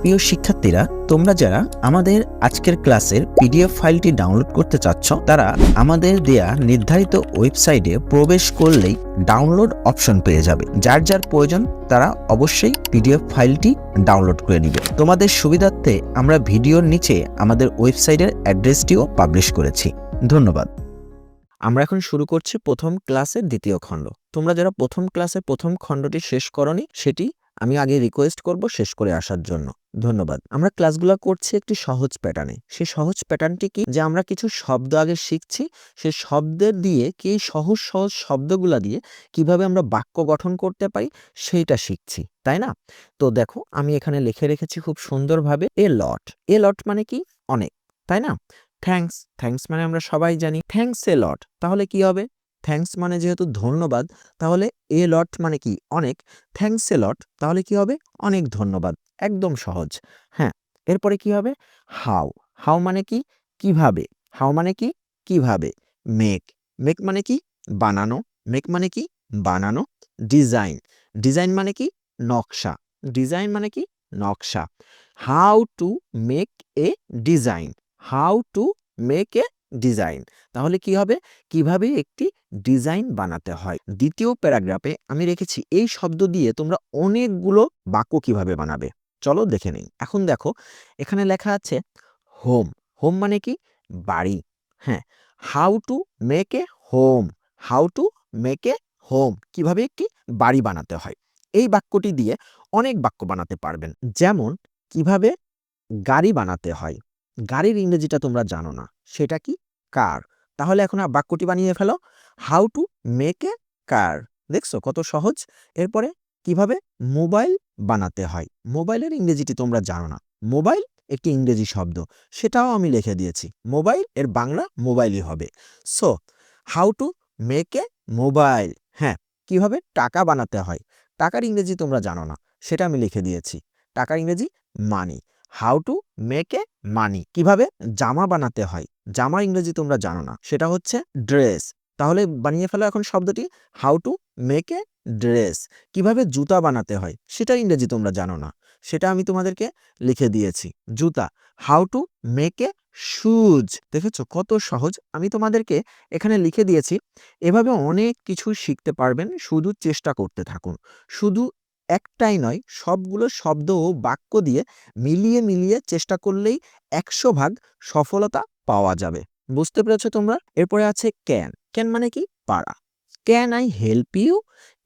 প্রিয় শিক্ষার্থীরা, তোমরা যারা আমাদের আজকের ক্লাসের পিডিএফ ফাইলটি ডাউনলোড করতে চাচ্ছ, তারা আমাদের দেয়া নির্ধারিত ওয়েবসাইটে প্রবেশ করলেই ডাউনলোড অপশন পেয়ে যাবে। যার যার প্রয়োজন, তারা অবশ্যই পিডিএফ ফাইলটি ডাউনলোড করে নিবে। তোমাদের সুবিধার্থে আমরা ভিডিওর নিচে আমাদের ওয়েবসাইটের অ্যাড্রেসটিও পাবলিশ করেছি। ধন্যবাদ। আমরা এখন শুরু করছি প্রথম ক্লাসের দ্বিতীয় খণ্ড। তোমরা যারা প্রথম ক্লাসের প্রথম খণ্ডটি শেষ করনি, সেটি আমি আগে রিকোয়েস্ট করব শেষ করে আসার জন্য। ধন্যবাদ। আমরা ক্লাসগুলো করছি একটি সহজ প্যাটার্নে সেই সহজ প্যাটার্নটি কি? যে আমরা কিছু শব্দ আগে শিখছি, সেই শব্দের দিয়ে কি সহজ সহজ শব্দগুলা দিয়ে কীভাবে আমরা বাক্য গঠন করতে পারি, সেইটা শিখছি, তাই না? তো দেখো, আমি এখানে লিখে রেখেছি খুব সুন্দরভাবে এ লট এ লট মানে কি? অনেক, তাই না? থ্যাঙ্কস থ্যাঙ্কস মানে আমরা সবাই জানি। থ্যাঙ্কস এ লট তাহলে কি হবে? থ্যাঙ্কস মানে যেহেতু ধন্যবাদ, তাহলে এ লট মানে কি? অনেক। থ্যাঙ্কস এ লট, তাহলে কি হবে? অনেক ধন্যবাদ। একদম সহজ। হ্যাঁ এরপরে কি হবে? হাউ। হাউ মানে কি? কীভাবে? হাউ মানে কি? কীভাবে? মেক। মেক মানে কি? বানানো। মেক মানে কি? বানানো। ডিজাইন। ডিজাইন মানে কি? নকশা। ডিজাইন মানে কি? নকশা। How to make a design. How to make a design. তাহলে কি হবে? কীভাবে একটি ডিজাইন বানাতে হয়? দ্বিতীয় প্যারাগ্রাফে আমি রেখেছি এই শব্দ দিয়ে তোমরা অনেকগুলো বাক্য কীভাবে বানাবে। চলো দেখে নেই। এখন দেখো, এখানে লেখা আছে হোম। হোম মানে কি? বাড়ি। হ্যাঁ how to make a home. How to make a home. কীভাবে একটি বাড়ি বানাতে হয়? এই বাক্যটি দিয়ে অনেক বাক্য বানাতে পারবেন। যেমন, কীভাবে গাড়ি বানাতে হয়? গাড়ির ইংরেজিটা তোমরা জানো না, সেটা কি? কার তাহলে এখন বাক্যটি বানিয়ে ফেলো। How to make a car দেখছ কত সহজ? এরপরে কীভাবে মোবাইল বানাতে হয়? মোবাইলের ইংরেজিটি তোমরা জানো না। মোবাইল একটি ইংরেজি শব্দ। সেটাও আমি লিখে দিয়েছি। মোবাইল এর বাংলা মোবাইলই হবে। So how to make a mobile হ্যাঁ কীভাবে টাকা বানাতে হয়? টাকার ইংরেজি তোমরা জানো না। সেটা আমি লিখে দিয়েছি। টাকার ইংরেজি money how to make a money. কীভাবে? জামা বানাতে হয়। জামা ইংরেজি তোমরা জানো না। সেটা হচ্ছে ড্রেস। তাহলে বানিয়ে ফেলো এখন শব্দটি। How to make a dress. কীভাবে জুতা বানাতে হয়? সেটা ইংরেজি তোমরা জানো না। সেটা আমি তোমাদেরকে লিখে দিয়েছি। জুতা। How to make a shoes. দেখেছ? কত সহজ। আমি তোমাদেরকে এখানে লিখে দিয়েছি। এভাবে অনেক কিছু শিখতে পারবেন। শুধু চেষ্টা করতে থাকুন। শুধু একটাই নয়, সবগুলো শব্দ ও বাক্য দিয়ে মিলিয়ে মিলিয়ে চেষ্টা করলেই একশো ভাগ সফলতা পাওয়া যাবে। বুঝতে পেরেছ তোমরা? এরপরে আছে ক্যান ক্যান মানে কি? পারা। Can I help you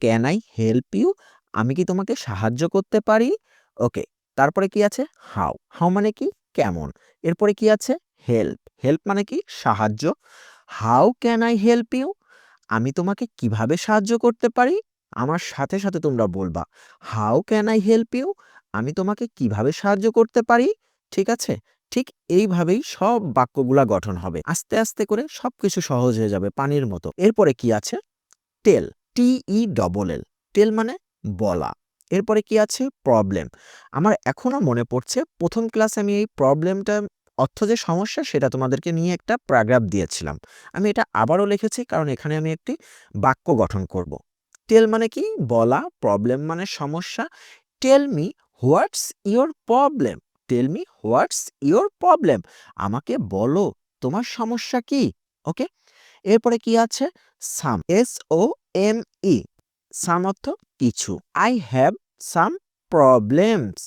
can I help you আমি কি তোমাকে সাহায্য করতে পারি? ওকে তারপরে কি আছে? হাউ হাউ মানে কি? কেমন। এরপরে কি আছে? হেল্প হেল্প মানে কি? সাহায্য। How can I help you আমি তোমাকে কীভাবে সাহায্য করতে পারি? আমার সাথে সাথে তোমরা বলবা how can I help you আমি তোমাকে কীভাবে সাহায্য করতে পারি? ঠিক আছে? ঠিক এইভাবেই সব বাক্যগুলা গঠন হবে। আস্তে আস্তে করে সবকিছু সহজ হয়ে যাবে পানির মতো। এরপরে কি আছে? Tell T E double L tell মানে বলা। এরপরে কি আছে? প্রবলেম আমার এখনও মনে পড়ছে, প্রথম ক্লাসে আমি এই প্রবলেমটা অর্থ যে সমস্যা, সেটা তোমাদেরকে নিয়ে একটা প্যারাগ্রাফ দিয়েছিলাম। আমি এটা আবারও লিখেছি, কারণ এখানে আমি একটি বাক্য গঠন করব। টেল মানে কি? বলা প্রবলেম মানে সমস্যা। Tell me what's your problem tell me what's your problem আমাকে বলো, তোমার সমস্যা কি? ওকে এরপরে কি আছে? সাম এস ও এম ই সাম অর্থ কিছু। I have some problems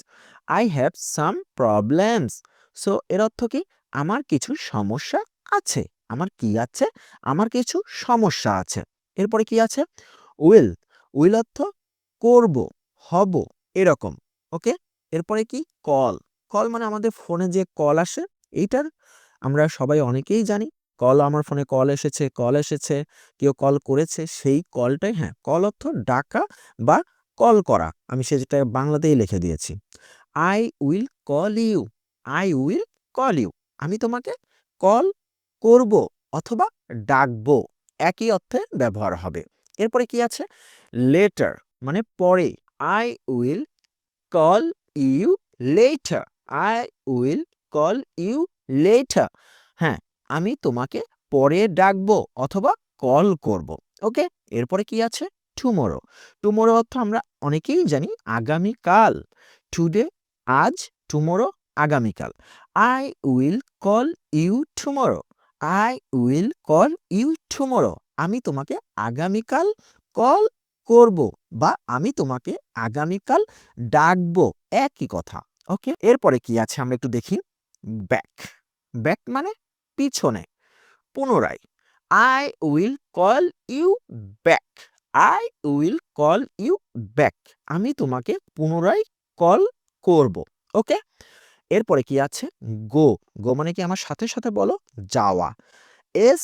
I have some problems so এর অর্থ কি? আমার কিছু সমস্যা আছে। আমার কি আছে? আমার কিছু সমস্যা আছে। এরপরে কি আছে? উইল উইল অর্থ করব, হব, এরকম ওকে এরপরে কি? কল কল মানে আমাদের ফোনে যে কল আসে, এইটার আমরা সবাই অনেকেই জানি কল আমার ফোনে কল এসেছে কল এসেছে, কেউ কল করেছে, সেই কলটাই হ্যাঁ কল অর্থ ডাকা বা কল করা, আমি সেটা বাংলাতেই লিখে দিয়েছি। I will call you I will call you আমি তোমাকে কল করব অথবা ডাকবো, একই অর্থে ব্যবহার হবে। এরপরে কি আছে? লেটার মানে পরে। I will call you later I will call you later হ্যাঁ আমি তোমাকে পরে ডাকবো অথবা কল করব। ওকে এরপরে কি আছে? টুমোরো টুমোরো অর্থ আমরা অনেকেই জানি আগামীকাল। টুডে আজ টুমোরো আগামীকাল। I will call you tomorrow I will call you tomorrow আমি তোমাকে আগামীকাল কল করব বা আমি তোমাকে আগামীকাল ডাকবো। একই কথা, ওকে? এরপরে কি আছে আমরা একটু দেখি? ব্যাক। ব্যাক মানে পিছনে, পুনরায়। I will call you back I will call you back আমি তোমাকে পুনরায় কল করব, ওকে? এরপরে কি আছে? গো গো মানে কি আমার সাথে সাথে বলো? যাওয়া। S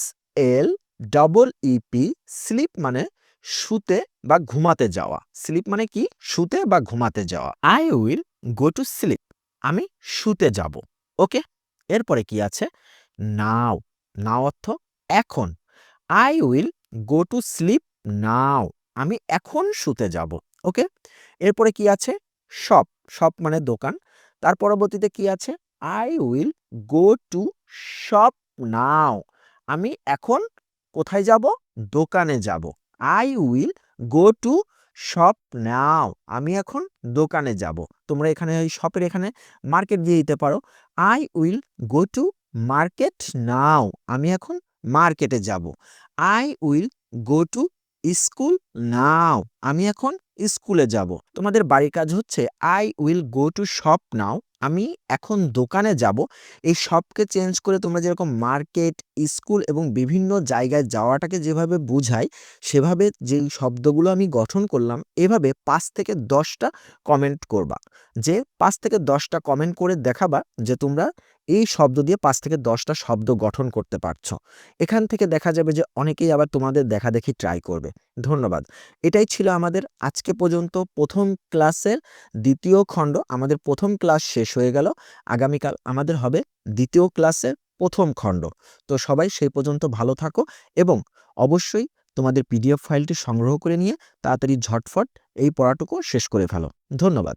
L double E P sleep মানে শুতে বা ঘুমাতে যাওয়া। স্লিপ মানে কি? শুতে বা ঘুমাতে যাওয়া। I will go to sleep আমি শুতে যাব। ওকে এরপরে কি আছে? নাও নাও অর্থ এখন। I will go to sleep now আমি এখন শুতে যাব। ওকে এরপরে কি আছে? শপ শপ মানে দোকান। তার পরবর্তীতে কি আছে? I will go to shop now আমি এখন কোথায় যাব? দোকানে যাব। I will go to shop now আমি এখন দোকানে যাব। তোমরা এখানে ওই শপের এখানে মার্কেট দিয়ে দিতে পারো। I will go to market now আমি এখন মার্কেটে যাব। I will go to school now আমি এখন স্কুলে যাব। তোমাদের বাড়ির কাজ হচ্ছে I will go to shop now আমি এখন দোকানে যাব। এই সবকে চেঞ্জ করে তোমরা যেরকম মার্কেট স্কুল এবং বিভিন্ন জায়গায় যাওয়াটাকে যেভাবে বুঝাই, সেভাবে যে শব্দগুলো আমি গঠন করলাম, এভাবে পাঁচ থেকে দশটা কমেন্ট করবা। যে পাঁচ থেকে দশটা কমেন্ট করে দেখাবা যে তোমরা এই শব্দ দিয়ে পাঁচ থেকে দশটা শব্দ গঠন করতে পারছ। এখান থেকে দেখা যাবে যে অনেকেই আবার তোমাদের দেখা দেখি ট্রাই করবে। ধন্যবাদ। এটাই ছিল আমাদের আজকে পর্যন্ত প্রথম ক্লাসের দ্বিতীয় খণ্ড। আমাদের প্রথম ক্লাস শেষ হয়ে গেল। আগামীকাল আমাদের হবে দ্বিতীয় ক্লাসের প্রথম খণ্ড। তো সবাই সেই পর্যন্ত ভালো থাকো এবং অবশ্যই তোমাদের পিডিএফ ফাইলটি সংগ্রহ করে নিয়ে তাড়াতাড়ি ঝটফট এই পড়াটুকু শেষ করে ফেলো। ধন্যবাদ।